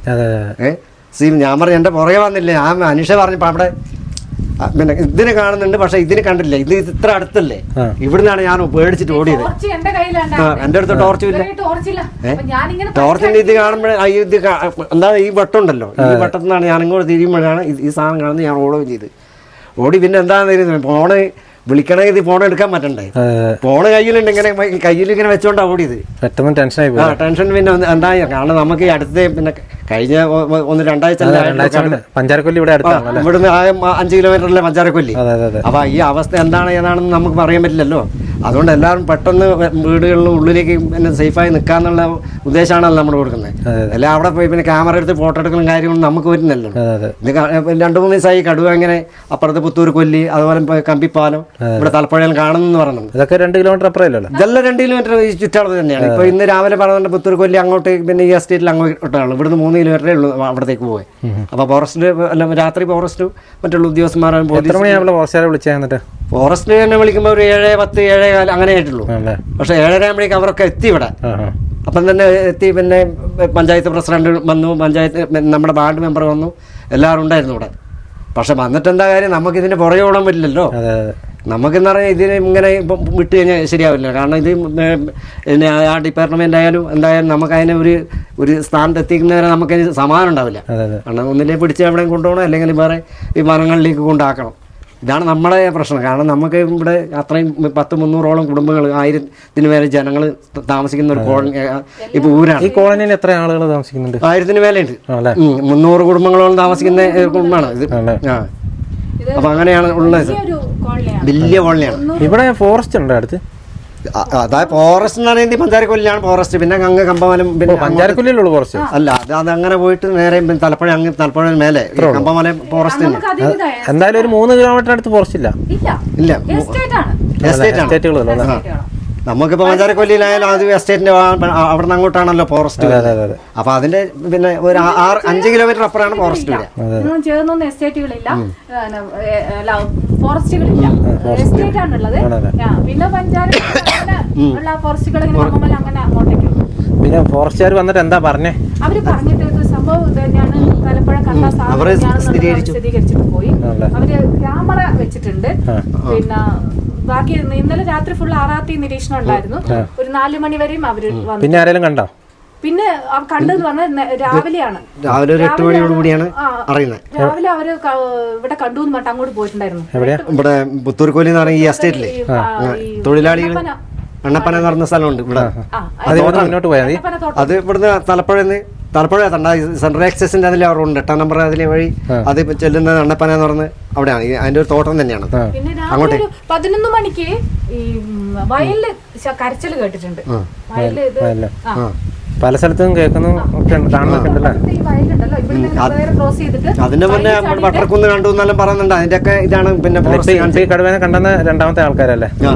ഏഹ് സി ഞാൻ പറഞ്ഞു എന്റെ പുറകെ വന്നില്ലേ? ഞാൻ അനുഷ പറഞ്ഞപ്പോൾ അവിടെ പിന്നെ ഇതിനെ കാണുന്നുണ്ട് പക്ഷെ ഇതിന് കണ്ടില്ല ഇത് ഇത്ര അടുത്തല്ലേ. ഇവിടുന്നാണ് ഞാൻ പേടിച്ചിട്ട് ഓടിയത്. ടോർച്ച് എന്റെ അടുത്ത് ടോർച്ച് ഇല്ല. ടോർച്ചിന്റെ ഇത് കാണുമ്പോഴേ ഇത് എന്താ ഈ വട്ടമുണ്ടല്ലോ ഈ വട്ടത്തിൽ നിന്നാണ് ഞാൻ ഇങ്ങോട്ട് തിരിയുമ്പോഴാണ് ഈ സാധനം കാണുന്നത് ഞാൻ ഓടുകയും ചെയ്ത്. ഓടി പിന്നെ എന്താണെന്ന് ഫോണ് വിളിക്കണമെങ്കിൽ ഫോൺ എടുക്കാൻ പറ്റണ്ടേ? ഫോണ് കയ്യിലുണ്ട് ഇങ്ങനെ കയ്യിൽ ഇങ്ങനെ വെച്ചോണ്ടാ ഓടിയത് പെട്ടെന്ന് ടെൻഷനായി ആ ടെൻഷൻ പിന്നെ എന്തായി? കാരണം നമുക്ക് ഈ അടുത്ത് പിന്നെ കഴിഞ്ഞ ഒന്ന് രണ്ടാഴ്ച പഞ്ചാരക്കൊല്ലി ഇവിടെ ഇവിടുന്ന് അഞ്ച് കിലോമീറ്ററിലെ പഞ്ചാരക്കൊല്ലി. അപ്പൊ ഈ അവസ്ഥ എന്താണ് ഏതാണെന്ന് നമുക്ക് പറയാൻ പറ്റില്ലല്ലോ. അതുകൊണ്ട് എല്ലാവരും പെട്ടെന്ന് വീടുകളിൽ ഉള്ളിലേക്ക് പിന്നെ സേഫായി നിൽക്കാന്നുള്ള ഉദ്ദേശമാണല്ലോ നമ്മൾ കൊടുക്കുന്നത്. എല്ലാം അവിടെ പോയി പിന്നെ ക്യാമറ എടുത്ത് ഫോട്ടോ എടുക്കുന്ന കാര്യങ്ങളൊന്നും നമുക്ക് വരുന്നല്ലോ. രണ്ടു മൂന്ന് ദിവസമായി കടുവ ഇങ്ങനെ അപ്പുറത്ത് പുത്തൂർ കൊല്ലി അതുപോലെ കമ്പിപ്പാലം ഇവിടെ തലപ്പുഴയിൽ കാണുന്നു പറഞ്ഞു ഇതൊക്കെ രണ്ട് കിലോമീറ്റർ അപ്പുറമല്ലോ ഇതെല്ലാം രണ്ട് കിലോമീറ്റർ ഈ ചുറ്റളവ് തന്നെയാണ്. ഇപ്പൊ ഇന്ന് രാവിലെ പറഞ്ഞ പുത്തൂർ കൊല്ലി അങ്ങോട്ട് പിന്നെ ഈ എസ്റ്റേറ്റിൽ അങ്ങോട്ടാണ് ഇവിടുന്ന് മൂന്ന് കിലോമീറ്ററേ ഉള്ളൂ അവിടത്തേക്ക് പോയി അപ്പൊ ഫോറസ്റ്റ് അല്ല രാത്രി ഫോറസ്റ്റും മറ്റുള്ള ഉദ്യോഗസ്ഥന്മാരും എത്ര പോലീസ് മണിയാവുമ്പോൾ ഫോറസ്റ്റുകാരെ വിളിച്ചാൽ എന്നിട്ട്? ഫോറസ്റ്റ് തന്നെ വിളിക്കുമ്പോൾ ഒരു ഏഴ് പത്ത് ഏഴ് കാലം അങ്ങനെ ആയിട്ടുള്ളൂ. പക്ഷെ ഏഴര ആകുമ്പോഴേക്കും അവരൊക്കെ എത്തി ഇവിടെ. അപ്പം തന്നെ എത്തി പിന്നെ പഞ്ചായത്ത് പ്രസിഡന്റ് വന്നു പഞ്ചായത്ത് നമ്മുടെ വാർഡ് മെമ്പർ വന്നു എല്ലാവരും ഉണ്ടായിരുന്നു ഇവിടെ. പക്ഷെ വന്നിട്ട് എന്താ കാര്യം? നമുക്ക് ഇതിന് പുറകെ ഓടാൻ പറ്റില്ലല്ലോ. നമുക്കെന്ന് പറഞ്ഞാൽ ഇതിന് ഇങ്ങനെ ഇപ്പം വിട്ട് കഴിഞ്ഞാൽ ശരിയാവില്ല. കാരണം ഇത് പിന്നെ ആ ഡിപ്പാർട്ട്മെന്റ് ആയാലും എന്തായാലും നമുക്ക് അതിനെ ഒരു ഒരു സ്ഥാനത്ത് എത്തിക്കുന്നവരെ നമുക്കതിന് സമാധാനം ഉണ്ടാവില്ല. കാരണം ഒന്നിലേ പിടിച്ച് എവിടെയും കൊണ്ടുപോകണം അല്ലെങ്കിൽ വേറെ ഈ മരങ്ങളിലേക്ക് കൊണ്ടാക്കണം. ഇതാണ് നമ്മുടെ പ്രശ്നം. കാരണം നമുക്ക് ഇവിടെ അത്രയും പത്ത് മുന്നൂറോളം കുടുംബങ്ങൾ ആയിരത്തിന് മേലെ ജനങ്ങൾ താമസിക്കുന്ന ഒരു കോളനി ഇപ്പൊ ഊരാണ്. ഈ കോളനിയിൽ എത്ര ആളുകൾ താമസിക്കുന്നുണ്ട്? ആയിരത്തിന് മേലെയുണ്ട്. മുന്നൂറ് കുടുംബങ്ങളോളം താമസിക്കുന്ന കുടുംബമാണ് ഇത്. ആ. അപ്പൊ അങ്ങനെയാണ് ഉള്ളത്. വലിയ കോളനിയാണ്. ഇവിടെ ഫോറസ്റ്റ് ഉണ്ട് അടുത്ത്? അതായത് ഫോറസ്റ്റ് എന്ന് പറയുന്നത് പഞ്ചാരക്കൊല്ലിയാണ് ഫോറസ്റ്റ് പിന്നെ അങ്ങ് കമ്പമലം പിന്നെ അങ്ങോട്ട് ഫോറസ്റ്റ് അല്ല അത് അത് അങ്ങനെ പോയിട്ട് നേരെ തലപ്പുഴ അങ്ങ് തലപ്പുഴ മേലെ കമ്പമല ഫോറസ്റ്റ് എന്തായാലും ഒരു മൂന്ന് കിലോമീറ്റർ അടുത്ത് ഫോറസ്റ്റ് ഇല്ല. ഇല്ല. എസ്റ്റേറ്റ് ആണ്. എസ്റ്റേറ്റ് ആണ്. നമുക്കിപ്പോ പഞ്ചാരക്കൊല്ലിയിലായാലും ആദ്യം എസ്റ്റേറ്റിന്റെ അവിടെ നിന്ന് അങ്ങോട്ടാണല്ലോ ഫോറസ്റ്റ് അതെ അതെ അതെ. അപ്പൊ അതിന്റെ പിന്നെ ഒരു ആറ് അഞ്ച് കിലോമീറ്റർ അപ്പുറമാണ് ഫോറസ്റ്റ് വരിക. ഒന്നും ചേർന്നൊന്നും എസ്റ്റേറ്റുകളില്ല ഏഹ്, ഏഹ്, ഫോറസ്റ്റുകളില്ല എസ്റ്റേറ്റ് ആണുള്ളത്. പിന്നെ പഞ്ചായത്ത് അങ്ങനെ ഉള്ള ഫോറസ്റ്റുകൾ ഇങ്ങനെ കമ്പമല അങ്ങനെ അങ്ങോട്ടേക്ക് പിന്നെ ഫോറസ്റ്റുകാർ വന്നിട്ട് എന്താ പറഞ്ഞേ? അവർ പറഞ്ഞിട്ട് സംഭവം തന്നെയാണ് തലപ്പുഴ കണ്ട സാധനം സ്ഥിരീകരിച്ചിട്ട് പോയി. അവർ ക്യാമറ വെച്ചിട്ടുണ്ട്. പിന്നെ ബാക്കി ഇന്നലെ രാത്രി ഫുൾ ആറാത്തി നിരീക്ഷണം ഉണ്ടായിരുന്നു. ഒരു നാല് മണി വരെയും അവർ വന്നു. പിന്നെ ആരെങ്കിലും കണ്ടോ? പിന്നെ കണ്ടെന്ന് പറഞ്ഞാൽ രാവിലെയാണ്. രാവിലെ ഒരു എട്ട് മണിയോട് കൂടിയാണ് അറിയുന്നത്. രാവിലെ അവർ ഇവിടെ കണ്ടു എന്ന് പറഞ്ഞിട്ട് അങ്ങോട്ട് പോയിട്ടുണ്ടായിരുന്നു. ഇവിടെ പുത്തൂർക്കോലി എന്ന് പറയുന്ന ഈ എസ്റ്റേറ്റിലെ തൊഴിലാളികൾ അണ്ണപ്പന. എണ്ണപ്പന എന്ന് പറഞ്ഞ സ്ഥലമുണ്ട് ഇവിടെ. ആ, അത് ഇവിടുന്ന് തലപ്പുഴ തലപ്പുഴ തണ്ട സെൻട്രൽ ആക്സസിന്റെ അതിലെ റോഡുണ്ട് എട്ടാം നമ്പർ അതിലെ വഴി. അത് ചെല്ലുന്ന ചെല്ലുന്നത് എണ്ണപ്പന എന്ന് പറഞ്ഞ് അവിടെയാണ് അതിന്റെ ഒരു തോട്ടം തന്നെയാണ് അങ്ങോട്ട് പിന്നെ രാവിലെ ഒരു പതിനൊന്ന് മണിക്ക് ഈ ഉം, വയലിൽ ശ- കരച്ചിൽ കേട്ടിട്ടുണ്ട്. വയലിൽ ഇത് വയലിൽ. ആ. പല സ്ഥലത്തും കേൾക്കുന്നു ഒക്കെ ഉണ്ട്, കാണുന്നൊക്കെ ഉണ്ടല്ലേ? ഈ വയലുണ്ടല്ലോ ഇവിടുന്ന് ചെയ്തിട്ട് അതിന്റെ മുന്നേ വയലിൽ ചാടിയിട്ട് വട്ടർക്കുന്ന് കണ്ടു എന്നെല്ലാം പറയുന്നുണ്ട്. അതിന്റെ ഒക്കെ ഇതാണ് പിന്നെ ഇപ്പൊ ഫോറസ്റ്റ് ഈ- ഇപ്പൊ ഈ കടുവേനെ കണ്ടെന്ന രണ്ടാമത്തെ ആൾക്കാരല്ലേ? ആ.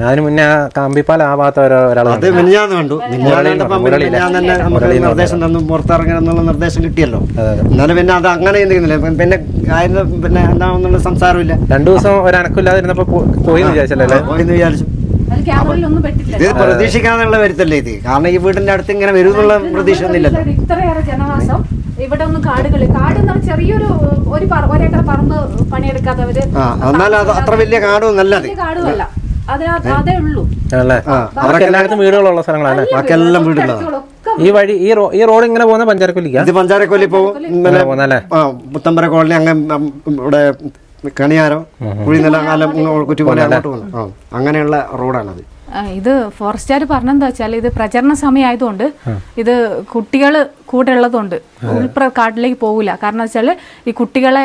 അതിന് മുന്നേ ആ കാമ്പിപ്പാൽ ആ ഭാഗത്ത് ഒരാ- ഒരാൾ അത് മിനിഞ്ഞാന്ന് കണ്ടു. മിനിഞ്ഞാന്ന് നിർദ്ദേശം തന്നു പുറത്തിറങ്ങണം എന്നുള്ള നിർദ്ദേശം കിട്ടിയല്ലോ. എന്നാലും പിന്നെ അത് അങ്ങനെ ചിന്തിക്കുന്നില്ല പിന്നെ പിന്നെ എന്താണെന്നുള്ള സംസാരമില്ല രണ്ടു ദിവസം ഒരനക്കില്ലാതിരുന്നപ്പോ പോയി വിചാരിച്ചല്ലേ പോയിന്ന് വിചാരിച്ചു. ക്യാമറയിൽ ഒന്നും പെട്ടില്ല ഇത് പ്രതീക്ഷിക്കാന്നുള്ള വരുത്തല്ലേ ഇത്? കാരണം ഈ വീടിന്റെ അടുത്ത് ഇങ്ങനെ വരും എന്നുള്ള പ്രതീക്ഷ ഒന്നുമില്ലല്ലോ ഇത്രയേറെ ജനവാസം ഇവിടെ ഒന്നും കാടുകൾ കാട് എന്ന് ചെറിയൊരു ഒരു പറ- ഒരേക്കർ പറമ്പ് പണിയെടുക്കാത്തവര് ആ എന്നാൽ അത് അത്ര വലിയ കാടും നല്ലത് കാടുമല്ല അതിനകത്ത് അതേ ഉള്ളൂ. അവർക്ക് എല്ലായിടത്തും വീടുകളുള്ള സ്ഥലങ്ങളാണ് ബാക്കിയെല്ലാം വീടുള്ളതാണ് ഈ വഴി ഈ റോ ഈ റോഡ് ഇങ്ങനെ പോകുന്ന പഞ്ചാരക്കൊല്ലിക്ക? ഇത് പഞ്ചാരക്കൊല്ലി ആ പുത്തമ്പര കോളനി അങ്ങനെ ഇവിടെ കണിയാരോ കുഴിനില കാലം കുറ്റിപോലെ അങ്ങോട്ട് പോകുന്നു അങ്ങനെയുള്ള റോഡാണത്. ഇത് ഫോറസ്റ്റുകാർ പറഞ്ഞെന്താ വെച്ചാൽ ഇത് പ്രചരണ സമയമായതുകൊണ്ട് ഇത് കുട്ടികൾ കൂടെ ഉള്ളതുകൊണ്ട് ഉൾപ്ര കാട്ടിലേക്ക് പോകില്ല കാരണം വെച്ചാൽ ഈ കുട്ടികളെ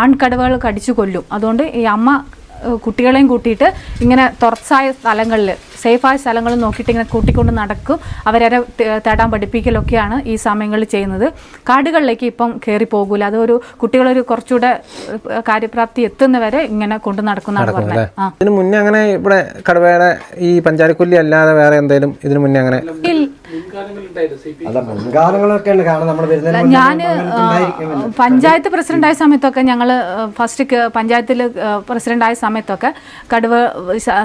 ആൺകടവകൾ കടിച്ചു കൊല്ലും. അതുകൊണ്ട് ഈ അമ്മ കുട്ടികളെയും കൂട്ടിയിട്ട് ഇങ്ങനെ തുറസായ സ്ഥലങ്ങളിൽ സേഫായ സ്ഥലങ്ങളിൽ നോക്കിയിട്ട് ഇങ്ങനെ കൂട്ടിക്കൊണ്ട് നടക്കും. അവരെ തേടാൻ പഠിപ്പിക്കലൊക്കെയാണ് ഈ സമയങ്ങളിൽ ചെയ്യുന്നത്. കാടുകളിലേക്ക് ഇപ്പം കയറി പോകൂല. അതൊരു കുട്ടികളൊരു കുറച്ചുകൂടെ കാര്യപ്രാപ്തി എത്തുന്നവരെ ഇങ്ങനെ കൊണ്ടു നടക്കുന്നതാണ് പറഞ്ഞത്. ആ. ഇതിന് മുന്നേ അങ്ങനെ ഇവിടെ കടുവയുടെ ഈ പഞ്ചാരക്കുല്ലി അല്ലാതെ വേറെ എന്തെങ്കിലും ഇതിനു മുന്നേ അങ്ങനെ അല്ല മുൻകാലങ്ങളൊക്കെ ഉണ്ട്. കാരണം നമ്മൾ ഞാൻ. പഞ്ചായത്ത് പ്രസിഡന്റായ സമയത്തൊക്കെ ഞങ്ങൾ ഫസ്റ്റ് പഞ്ചായത്തിൽ പ്രസിഡന്റായ സമയത്തൊക്കെ കടുവ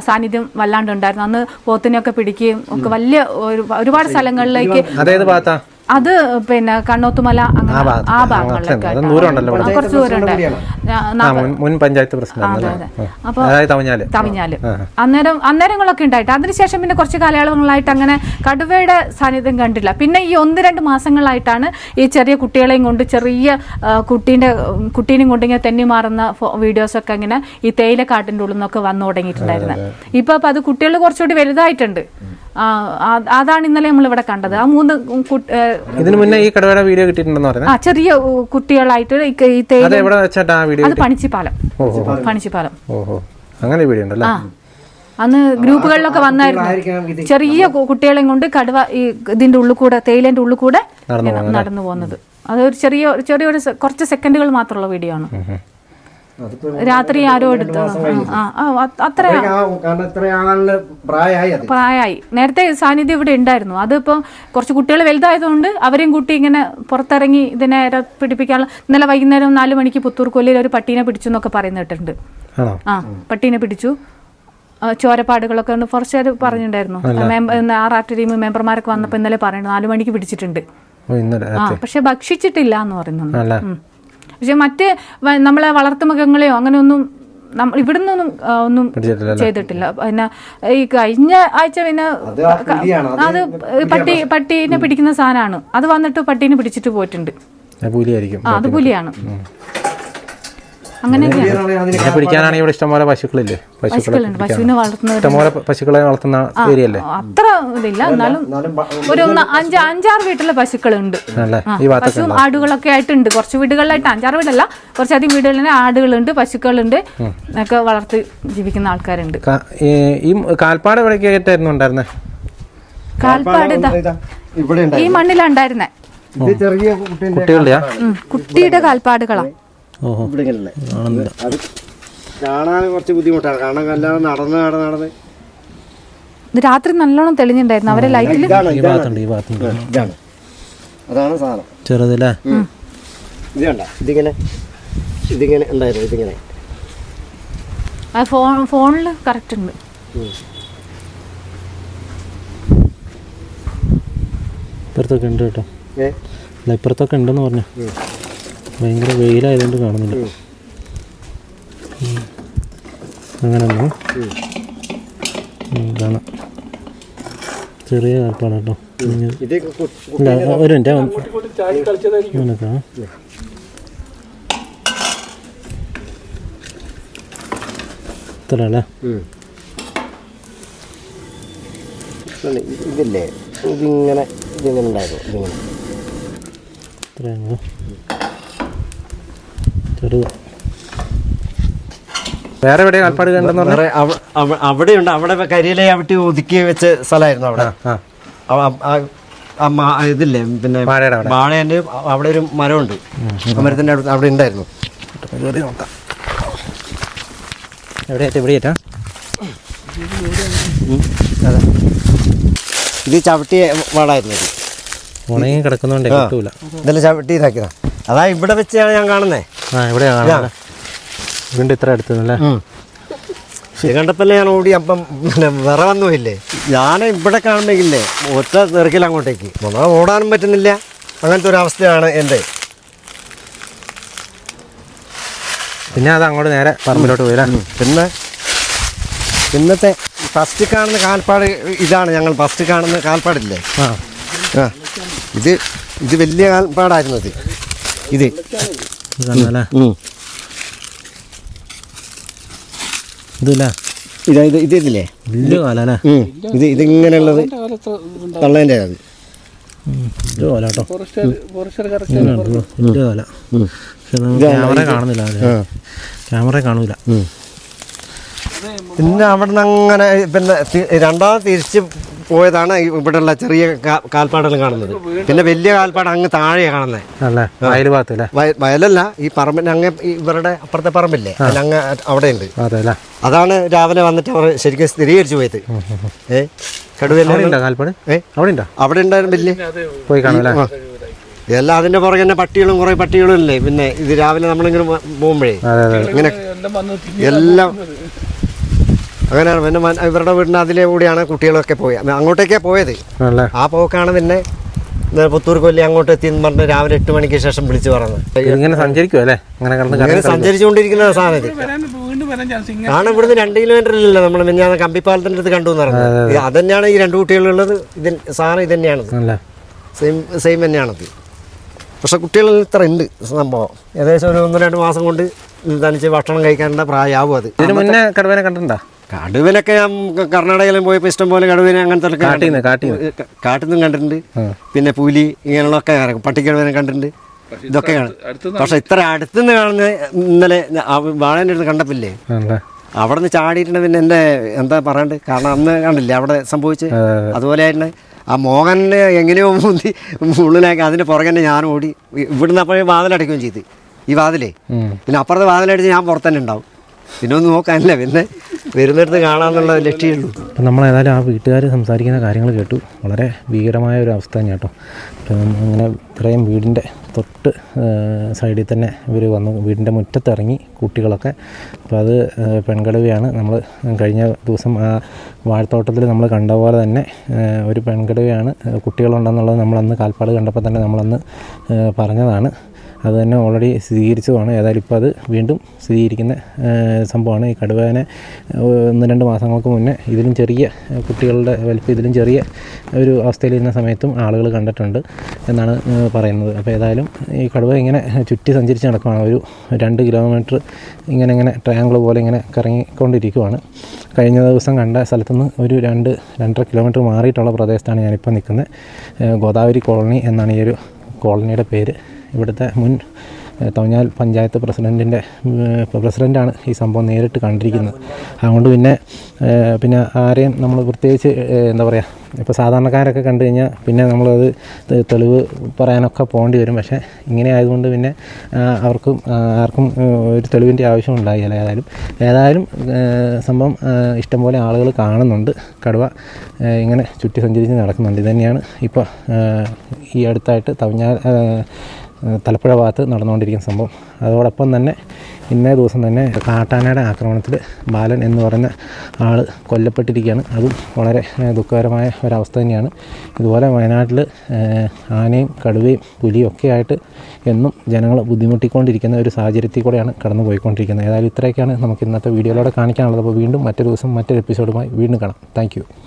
സാന്നിധ്യം വല്ലാണ്ട് ഉണ്ടായിരുന്നു. അന്ന് പോത്തിനെയൊക്കെ പിടിക്കുകയും ഒക്കെ വലിയ ഒരു ഒരുപാട് സ്ഥലങ്ങളിലേക്ക് അത് പിന്നെ കണ്ണോത്തുമല അങ്ങനെ ആ ഭാഗങ്ങളിലൊക്കെ കുറച്ച് ദൂരമുണ്ട്. മുൻ പഞ്ചായത്ത് പ്രസിഡന്റ് തവിഞ്ഞാൽ അന്നേരം അന്നേരങ്ങളൊക്കെ ഉണ്ടായിട്ട്. അതിനുശേഷം പിന്നെ കുറച്ച് കാലയളവുകളായിട്ട് അങ്ങനെ കടുവയുടെ സാന്നിധ്യം കണ്ടില്ല പിന്നെ ഈ ഒന്ന് രണ്ട് മാസങ്ങളായിട്ടാണ് ഈ ചെറിയ കുട്ടികളെയും കൊണ്ട് ചെറിയ കുട്ടീന്റെ കുട്ടീന്റെ കുട്ടീനെയും കൊണ്ട് ഇങ്ങനെ തെന്നി മാറുന്ന വീഡിയോസ് ഒക്കെ ഇങ്ങനെ ഈ തേയിലക്കാട്ടിന്റെ ഉള്ളിൽ നിന്നൊക്കെ വന്നു തുടങ്ങിയിട്ടുണ്ടായിരുന്നത് ഇപ്പൊ അപ്പൊ അത് കുട്ടികൾ കുറച്ചുകൂടി വലുതായിട്ടുണ്ട്. അതാണ് ഇന്നലെ നമ്മൾ ഇവിടെ കണ്ടത്. ആ മൂന്ന് ഇതിന് മുന്നേ ഈ കടുവയുടെ വീഡിയോ കിട്ടിയിട്ടുണ്ടെന്ന് പറഞ്ഞത് ആ ചെറിയ കുട്ടികളായിട്ട് ഈ തേയില അത് എവിടെ വെച്ചാട്ടാ ആ വീഡിയോ അത് പണിച്ചിപ്പാലം. പണിച്ചിപ്പാലം. ഓഹോ. അങ്ങനെ വീഡിയോ ഉണ്ടല്ലേ? ആ. അന്ന് ഗ്രൂപ്പുകളിലൊക്കെ വന്നായിരുന്നു. ചെറിയ കുട്ടികളെ കുട്ടികളെയും കൊണ്ട് കടുവ ഈ ഇതിന്റെ ഉള്ളിൽ കൂടെ തേയിലേന്റെ ഉള്ളിൽ കൂടെ നടന്നു പോകുന്നത് അതൊരു ചെറിയ ചെറിയൊരു കുറച്ച് സെക്കൻഡുകൾ മാത്രമുള്ള വീഡിയോ ആണ്. രാത്രി ആരോ എടുത്തു? അത്ര പ്രായമായി പ്രായമായി. നേരത്തെ സാന്നിധ്യം ഇവിടെ ഉണ്ടായിരുന്നു. അതിപ്പോ കുറച്ച് കുട്ടികൾ വലുതായതുകൊണ്ട് അവരെയും കൂട്ടി ഇങ്ങനെ പുറത്തിറങ്ങി ഇതിനെ പിടിപ്പിക്കാനുള്ള ഇന്നലെ വൈകുന്നേരം നാല് മണിക്ക് പുത്തൂർ കൊല്ലിൽ ഒരു പട്ടീനെ പിടിച്ചു എന്നൊക്കെ പറയുന്ന കേട്ടിട്ടുണ്ട്. ആണോ? ആ പട്ടീനെ പിടിച്ചു. ചോരപ്പാടുകളൊക്കെ ഒന്ന് ഫോറസ്റ്റുകാർ പറഞ്ഞിട്ടുണ്ടായിരുന്നു. ആർ ആർ ടി മെമ്പർമാരൊക്കെ വന്നപ്പോൾ ഇന്നലെ പറയുന്നു. നാലു മണിക്ക് പിടിച്ചിട്ടുണ്ട്. പക്ഷെ ഭക്ഷിച്ചിട്ടില്ല എന്ന് പറയുന്നുണ്ട്. പക്ഷെ മറ്റ് നമ്മളെ വളർത്തുമൃഗങ്ങളെയോ അങ്ങനെയൊന്നും നമ്മൾ ഇവിടുന്ന് ഒന്നും ആ, ഒന്നും ചെയ്തിട്ടില്ല. പിന്നെ ഈ കഴിഞ്ഞ ആഴ്ച പിന്നെ. അത് പട്ടി പട്ടീനെ പിടിക്കുന്ന സാധനമാണ്. അത് വന്നിട്ട് പട്ടീനെ പിടിച്ചിട്ട് പോയിട്ടുണ്ട്. അത് പുലിയാണ്. അങ്ങനെയൊക്കെയാണ്. ഇതിനെ പിടിക്കാനാണെങ്കിൽ ഇവിടെ ഇഷ്ടംപോലെ പശുക്കളില്ലേ? പശുക്കളെ പശുക്കളുണ്ട്. പശുവിനെ വളർത്തുന്ന ഇഷ്ടംപോലെ പശുക്കളെ വളർത്തുന്ന ഏരിയല്ലേ അത്ര ഇതില്ല. എന്നാലും ഒരു അഞ്ച് അഞ്ചാറ് വീട്ടിലെ പശുക്കളുണ്ട്. പശു ആടുകളൊക്കെ ആയിട്ടുണ്ട്. കുറച്ച് വീടുകളിലായിട്ട് അഞ്ചാറ് വീടല്ല. കുറച്ചധികം വീടുകളിൽ ആടുകളുണ്ട് പശുക്കളുണ്ട്. ഒക്കെ വളർത്തി ജീവിക്കുന്ന ആൾക്കാരുണ്ട്. ഈ കാൽപ്പാട് ആയിട്ടായിരുന്നു ഉണ്ടായിരുന്നേ? കാൽപ്പാട് ഇതാ. ഇതാ, ഇവിടെ ഉണ്ട് ഈ മണ്ണിലുണ്ടായിരുന്നേ ഇത് ചെറിയ ഇവിടെ അത് കാണാൻ കുറച്ച് ബുദ്ധിമുട്ടാണ്. കാരണം അല്ലാതെ നടന്ന് നടന്ന് നടന്ന്. ഇത് രാത്രി നല്ലോണം തെളിഞ്ഞിട്ടുണ്ടായിരുന്നു അവരെ ലൈറ്റിൽ ഇതാണ് ഈ ഇതാണ്. ഭാഗത്തുണ്ട് ഈ ഭാഗത്തുണ്ട്. ഇതാണ്. അതാണ് സാധനം. ചെറുതല്ലേ? ഇത് കണ്ട. ഇതിങ്ങനെ. ഇതിങ്ങനെ ഉണ്ടായിരുന്നു. ഇതിങ്ങനെ. ഫോൺ ഫോണിൽ കറക്റ്റ് ഉണ്ട്. ഇപ്പുറത്തൊക്കെ ഉണ്ട് കേട്ടോ. ഏ? അല്ല ഇപ്പുറത്തൊക്കെ ഉണ്ടെന്ന് പറഞ്ഞു. ഭയങ്കര വെയിലായതുകൊണ്ട് കാണുന്നില്ല. അങ്ങനെ ഒന്നു കാണാം. ചെറിയ കാൽപ്പാടാ കേട്ടോ ഒരു മിനിറ്റ് നിനക്കാ ഇത്ര അല്ലേ ഇതില്ലേ? ഇതിങ്ങനെ ഇതിങ്ങനെ ഉണ്ടായിരുന്നു. ഇതിങ്ങനെ. ഇത്രയാണ് ചെറുത് വേറെ എവിടെ കാൽപ്പാട് കണ്ടെന്ന് പറഞ്ഞാൽ അവിടെ അവ- അവ- അവിടെയുണ്ട്. അവിടെ കരിയിലെ അവിടെ ഒതുക്കി വെച്ച സ്ഥലമായിരുന്നു അവിടെ. ഇതില്ലേ പിന്നെ വാഴേന്റെ അവിടെ. ഒരു മരമുണ്ട്. മരത്തിന്റെ അടുത്ത് അവിടെ ഉണ്ടായിരുന്നു. കയറി നോക്കാം. അതെ. ഇത് ചവിട്ടി വാടായിരുന്നു ഉണങ്ങി കിടക്കുന്നോണ്ടേ. കിട്ടൂല. ഇതെല്ലാം ചവിട്ടി ഇതാക്കിയതാ അതാ ഇവിടെ വെച്ചാണ് ഞാൻ കാണുന്നേ. ആ കാണുന്നത്. വീണ്ടും ഇത്ര അടുത്തല്ലേ ഇത് കണ്ടപ്പല്ലേ ഞാൻ ഓടി അപ്പം പിന്നെ വിറ വന്നുമില്ലേ? ഞാൻ ഇവിടെ കാണുമ്പോഴേക്കില്ലേ ഒറ്റ തെറുക്കില്ല അങ്ങോട്ടേക്ക്. നമ്മളെ ഓടാനും പറ്റുന്നില്ല. അങ്ങനത്തെ ഒരു അവസ്ഥയാണ് എന്റെ. പിന്നെ അത് അങ്ങോട്ട് നേരെ പറമ്പിലോട്ട് പോയില്ല പിന്നെ ഇന്നത്തെ ഫസ്റ്റ് കാണുന്ന കാൽപ്പാട് ഇതാണ് ഞങ്ങൾ ഫസ്റ്റ് കാണുന്ന കാൽപ്പാടില്ലേ? ആ. ഇത് ഇത് വലിയ കാൽപ്പാടായിരുന്നു ഇത്. ഇത്. ഇത് കാണുന്നല്ലേ ഉം. ഇതില്ല? ഇതാ ഇത് ഇത് ഇതില്ലേ? വലിയ കാലല്ലേ? ഉം. ഇത് ഇതിങ്ങനെയുള്ളത് തള്ളേന്റെ അത് വലിയ കാല കേട്ടോ വലിയ കാല. പക്ഷെ ക്യാമറ കാണുന്നില്ല ക്യാമറ കാണൂല. പിന്നെ അവിടെ നിന്ന് അങ്ങനെ പിന്നെ രണ്ടാമത് തിരിച്ച് പോയതാണ് ഇവിടെ ഇവിടെയുള്ള ചെറിയ കാൽപ്പാടുകൾ കാണുന്നത്. പിന്നെ വലിയ കാൽപ്പാട് അങ്ങ് താഴെയാണ് കാണുന്നത് വയൽ വയൽ ഭാഗത്ത് വയലല്ല ഈ പറമ്പിന് അങ്ങ് ഇവരുടെ അപ്പുറത്തെ പറമ്പില്ലേ? അങ്ങ് അവിടെ ഉണ്ട് അതെ അല്ലേ അതാണ് രാവിലെ വന്നിട്ട് അവർ ശരിക്കും സ്ഥിരീകരിച്ചു പോയത്. ഏ? അവിടെ കടുവെല്ലാം അവിടെ ഉണ്ടോ? ഉണ്ടായിരുന്നു വലിയ. പോയി കാണാം. എല്ലാം അതിന്റെ പുറകെ തന്നെ പട്ടികളും കുറെ പട്ടികളും ഇല്ലേ? പിന്നെ ഇത് രാവിലെ നമ്മളിങ്ങനെ പോകുമ്പോഴേ ഇങ്ങനെ എല്ലാം അങ്ങനെയാണ്. പിന്നെ ഇവരുടെ വീടിന് അതിലെ കൂടിയാണ് കുട്ടികളൊക്കെ പോയത് അങ്ങോട്ടേക്കാ പോയത്. ആ പോക്കാണ് പിന്നെ പുത്തൂർ കൊല്ലി അങ്ങോട്ട് എത്തി എന്ന് പറഞ്ഞ് രാവിലെ എട്ട് മണിക്ക് ശേഷം വിളിച്ചു പറഞ്ഞത്. ഇങ്ങനെ സഞ്ചരിക്കും അല്ലേ? ഇങ്ങനെ സഞ്ചരിച്ചുകൊണ്ടിരിക്കുന്ന സാധനം ആണ് ഇവിടുന്ന് രണ്ട് കിലോമീറ്ററിലല്ല നമ്മൾ ഞാൻ കമ്പിപ്പാലത്തിന്റെ അടുത്ത് കണ്ടു എന്ന് പറഞ്ഞത്. അത് തന്നെയാണ് ഈ രണ്ട് കുട്ടികളുള്ളത്. ഇത് സാധനം ഇത് തന്നെയാണത് സെയിം സെയിം തന്നെയാണത്. പക്ഷെ കുട്ടികളിൽ ഇത്ര ഉണ്ട് സംഭവം. ഏകദേശം ഒരു ഒന്ന് രണ്ട് മാസം കൊണ്ട് തനിച്ച് ഭക്ഷണം കഴിക്കാനുള്ള പ്രായമാവും അത്. ഇതിന് മുന്നേ കടുവേനെ കണ്ടിട്ടുണ്ടോ? കടുവനൊക്കെ ഞാൻ കർണാടകയിലും പോയപ്പോൾ ഇഷ്ടം പോലെ കടുവനെ അങ്ങനത്തെ കാട്ടീന്ന്, കണ്ടിട്ടുണ്ട്. കാട്ടിന്നും. കണ്ടിട്ടുണ്ട്. പിന്നെ പുലി ഇങ്ങനെയുള്ളതൊക്കെ പട്ടിക്കടുവനെ കണ്ടിട്ടുണ്ട്. ഇതൊക്കെ കാണും. പക്ഷെ ഇത്ര അടുത്തുനിന്ന് കാണുന്ന ഇന്നലെ വാഴേന്റെ അടുത്ത് കണ്ടപ്പില്ലേ? അവിടെ നിന്ന് ചാടിയിട്ടുണ്ട് പിന്നെ എന്റെ എന്താ പറയണ്ട്? കാരണം അന്ന് കണ്ടില്ലേ അവിടെ സംഭവിച്ച് അതുപോലെ ആയിട്ട് ആ മോഹനെ എങ്ങനെയോ മുന്തി ഉള്ളിലാക്കി അതിന്റെ പുറകെ തന്നെ ഞാൻ ഓടി. ഇവിടുന്ന് അപ്പോഴേ വാതിലടയ്ക്കുകയും ചെയ്ത്. ഈ വാതിലേ. പിന്നെ അപ്പുറത്തെ വാതിലടിച്ച് ഞാൻ പുറത്തന്നെ ഉണ്ടാവും. പിന്നെ നോക്കാനില്ല. പിന്നെ വരുന്നിടത്ത് കാണാന്നുള്ള ലക്ഷ്യമുള്ളൂ. അപ്പം നമ്മൾ ഏതായാലും ആ വീട്ടുകാർ സംസാരിക്കുന്ന കാര്യങ്ങൾ കേട്ടു. വളരെ ഭീകരമായ ഒരു അവസ്ഥ തന്നെ കേട്ടോ അങ്ങനെ ഇത്രയും വീടിന്റെ തൊട്ട് സൈഡിൽ തന്നെ ഇവർ വന്നു. വീടിന്റെ മുറ്റത്തിറങ്ങി കുട്ടികളൊക്കെ. അപ്പോൾ അത് പെൺകടുവയാണ്. നമ്മൾ കഴിഞ്ഞ ദിവസം ആ വാഴത്തോട്ടത്തിൽ നമ്മൾ കണ്ട പോലെ തന്നെ ഒരു പെൺകടുവയാണ് കുട്ടികളുണ്ടെന്നുള്ളത് നമ്മളന്ന് കാൽപ്പാട് കണ്ടപ്പോൾ തന്നെ നമ്മളന്ന് പറഞ്ഞതാണ്. അത് തന്നെ ഓൾറെഡി സ്ഥിരീകരിച്ചതുമാണ്. ഏതായാലും ഇപ്പോൾ അത് വീണ്ടും സ്ഥിരീകരിക്കുന്ന സംഭവമാണ്. ഈ കടുവേനെ ഒന്ന് രണ്ട് മാസങ്ങൾക്ക് മുന്നേ ഇതിലും ചെറിയ കുട്ടികളുടെ വലിപ്പം ഇതിലും ചെറിയ ഒരു അവസ്ഥയിലിരുന്ന സമയത്തും ആളുകൾ കണ്ടിട്ടുണ്ട് എന്നാണ് പറയുന്നത്. അപ്പോൾ ഏതായാലും ഈ കടുവ ഇങ്ങനെ ചുറ്റി സഞ്ചരിച്ച് നടക്കുകയാണ് ഒരു രണ്ട് കിലോമീറ്റർ ഇങ്ങനെ ഇങ്ങനെ ട്രയാങ്കിൾ പോലെ ഇങ്ങനെ കറങ്ങിക്കൊണ്ടിരിക്കുവാണ്. കഴിഞ്ഞ ദിവസം കണ്ട സ്ഥലത്തുനിന്ന് ഒരു രണ്ട് രണ്ടര കിലോമീറ്റർ മാറിയിട്ടുള്ള പ്രദേശത്താണ് ഞാനിപ്പോൾ നിൽക്കുന്നത്. ഗോദാവരി കോളനി എന്നാണ് ഈ ഒരു കോളനിയുടെ പേര്. ഇവിടുത്തെ മുൻ തമിഞ്ഞാൽ പഞ്ചായത്ത് പ്രസിഡന്റിന്റെ പ്രസിഡന്റാണ് ഈ സംഭവം നേരിട്ട് കണ്ടിരിക്കുന്നത്. അതുകൊണ്ട് പിന്നെ പിന്നെ ആരെയും നമ്മൾ പ്രത്യേകിച്ച് എന്താ പറയുക ഇപ്പോൾ സാധാരണക്കാരൊക്കെ കണ്ടു കഴിഞ്ഞാൽ പിന്നെ നമ്മളത് തെളിവ് പറയാനൊക്കെ പോകേണ്ടി വരും. പക്ഷേ ഇങ്ങനെ ആയതുകൊണ്ട് പിന്നെ അവർക്കും ആർക്കും ഒരു തെളിവിന്റെ ആവശ്യം ഉണ്ടായില്ല. ഏതായാലും ഏതായാലും സംഭവം ഇഷ്ടംപോലെ ആളുകൾ കാണുന്നുണ്ട്. കടുവ ഇങ്ങനെ ചുറ്റി സഞ്ചരിച്ച് നടക്കുന്നുണ്ട്. ഇതുതന്നെയാണ് ഇപ്പോൾ ഈ അടുത്തായിട്ട് ഏഹ്, തലപ്പുഴ ഭാഗത്ത് നടന്നുകൊണ്ടിരിക്കുന്ന സംഭവം. അതോടൊപ്പം തന്നെ ഇന്നേ ദിവസം തന്നെ കാട്ടാനയുടെ ആക്രമണത്തിൽ ബാലൻ എന്ന് പറയുന്ന ആൾ കൊല്ലപ്പെട്ടിരിക്കുകയാണ്. അതും വളരെ ദുഃഖകരമായ ഒരവസ്ഥ തന്നെയാണ്. ഇതുപോലെ വയനാട്ടിൽ ആനയും കടുവയും പുലിയും ഒക്കെ ആയിട്ട് എന്നും ജനങ്ങൾ ബുദ്ധിമുട്ടിക്കൊണ്ടിരിക്കുന്ന ഒരു സാഹചര്യത്തിൽ കൂടെയാണ് കടന്നു പോയിക്കൊണ്ടിരിക്കുന്നത് ഏതായാലും ഇത്രയൊക്കെയാണ് നമുക്ക് ഇന്നത്തെ വീഡിയോയിലൂടെ കാണിക്കാനുള്ളത്. അപ്പോൾ വീണ്ടും മറ്റൊരു ദിവസം മറ്റൊരു എപ്പിസോഡുമായി വീണ്ടും കാണാം. താങ്ക്